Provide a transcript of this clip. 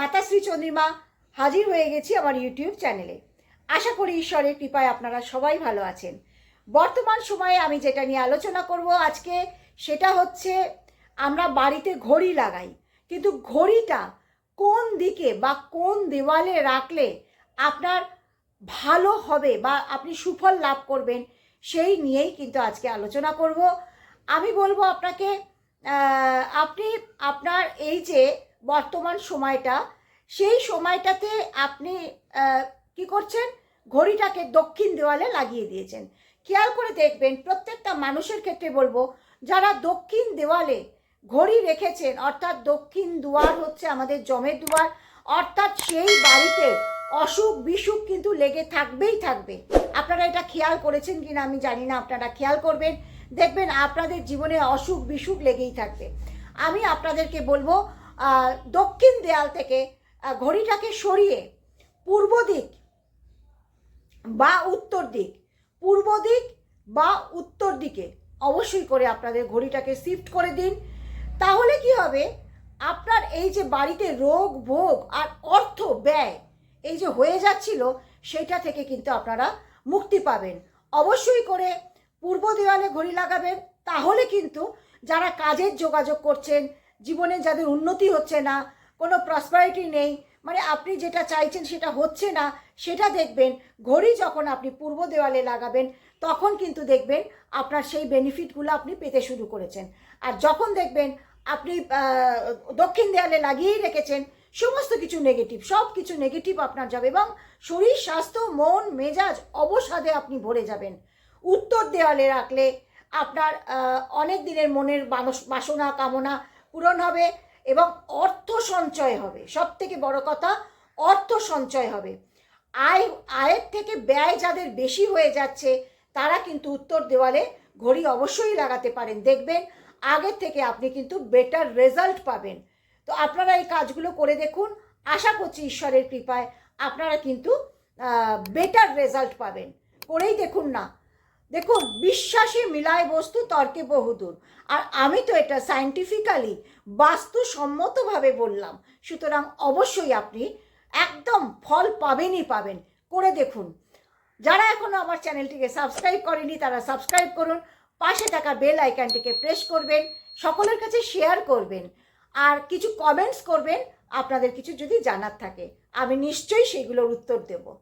মাতাশ্রী চন্দ্রিমা হাজির হয়ে গেছি আমার ইউটিউব চ্যানেলে। আশা করি ঈশ্বরের কৃপায় আপনারা সবাই ভালো আছেন। বর্তমান সময়ে আমি যেটা নিয়ে আলোচনা করব আজকে, সেটা হচ্ছে আমরা বাড়িতে ঘড়ি লাগাই। কিন্তু ঘড়িটা কোন দিকে বা কোন দেওয়ালে রাখলে আপনার ভালো হবে বা আপনি সুফল লাভ করবেন, সেই নিয়েই কিন্তু আজকে আলোচনা করব। আমি বলব আপনাকে আপনি আপনার এই যে বর্তমান সময়টা, সেই সময়টাতে আপনি কি করছেন? ঘড়িটাকে দক্ষিণ দেওয়ালে লাগিয়ে দিয়েছেন। খেয়াল করে দেখবেন প্রত্যেকটা মানুষের ক্ষেত্রে বলব, যারা দক্ষিণ দেওয়ালে ঘড়ি রেখেছেন, অর্থাৎ দক্ষিণ দুয়ার হচ্ছে আমাদের জমের দুয়ার, অর্থাৎ সেই বাড়িতে অসুখ বিসুখ কিন্তু লেগে থাকবেই থাকবে। আপনারা এটা খেয়াল করেছেন কিনা আমি জানি না, আপনারা খেয়াল করবেন। দেখবেন আপনাদের জীবনে অসুখ বিসুখ লেগেই থাকবে। আমি আপনাদেরকে বলব দক্ষিণ দেয়াল থেকে ঘড়িটাকে সরিয়ে পূর্ব দিক বা উত্তর দিক, পূর্ব দিক বা উত্তর দিকে অবশ্যই করে আপনাদের ঘড়িটাকে শিফট করে দিন। তাহলে কি হবে? আপনার এই যে বাড়িতে রোগ, ভোগ আর অর্থ ব্যয় এই যে হয়ে যাচ্ছিল, সেটা থেকে কিন্তু আপনারা মুক্তি পাবেন। অবশ্যই করে পূর্ব দেওয়ালে ঘড়ি লাগাবেন। তাহলে কিন্তু যারা কাজের যোগাযোগ করছেন জীবনে যাদের উন্নতি হচ্ছে না, কোনো প্রসপারিটি নেই মানে আপনি যেটা চাইছেন সেটা হচ্ছে না, সেটা দেখবেন, ঘড়ি যখন আপনি পূর্ব দেওয়ালে লাগাবেন, তখন কিন্তু দেখবেন আপনার সেই বেনিফিটগুলো আপনি পেতে শুরু করেছেন। আর যখন দেখবেন আপনি দক্ষিণ দেয়ালে লাগিয়েই রেখেছেন, সমস্ত কিছু নেগেটিভ সব কিছু নেগেটিভ আপনার যাবে এবং শরীর, স্বাস্থ্য, মন, মেজাজ অবসাদে আপনি ভরে যাবেন। উত্তর দেওয়ালে রাখলে আপনার অনেক দিনের মনের বাসনা, কামনা পূরণ হবে এবং অর্থ সঞ্চয় হবে। সব থেকে বড় কথা, অর্থ সঞ্চয় হবে। আয়, আয়ের থেকে ব্যয় যাদের বেশি হয়ে যাচ্ছে, তারা কিন্তু উত্তর দেওয়ালে ঘড়ি অবশ্যই লাগাতে পারেন। দেখবেন আগের থেকে আপনি কিন্তু বেটার রেজাল্ট পাবেন। তো আপনারা এই কাজগুলো করে দেখুন। আশা করছি ঈশ্বরের কৃপায় আপনারা কিন্তু বেটার রেজাল্ট পাবেন। করেই দেখুন না। দেখুন, বিশ্বাসে মিলায় বস্তু তর্কে বহুদূর। আর আমি তো এটা সায়েন্টিফিক্যালি বাস্তুসম্মতভাবে বললাম। সুতরাং অবশ্যই আপনি একদম ফল পাবেনই পাবেন। করে দেখুন। যারা এখনও আমার চ্যানেলটিকে সাবস্ক্রাইব করেনি, তারা সাবস্ক্রাইব করুন। পাশে থাকা বেল আইকনটিকে প্রেস করবেন। সকলের কাছে শেয়ার করবেন। আর কিছু কমেন্টস করবেন, আপনাদের কিছু যদি জানার থাকে, আমি নিশ্চয়ই সেগুলোর উত্তর দেবো।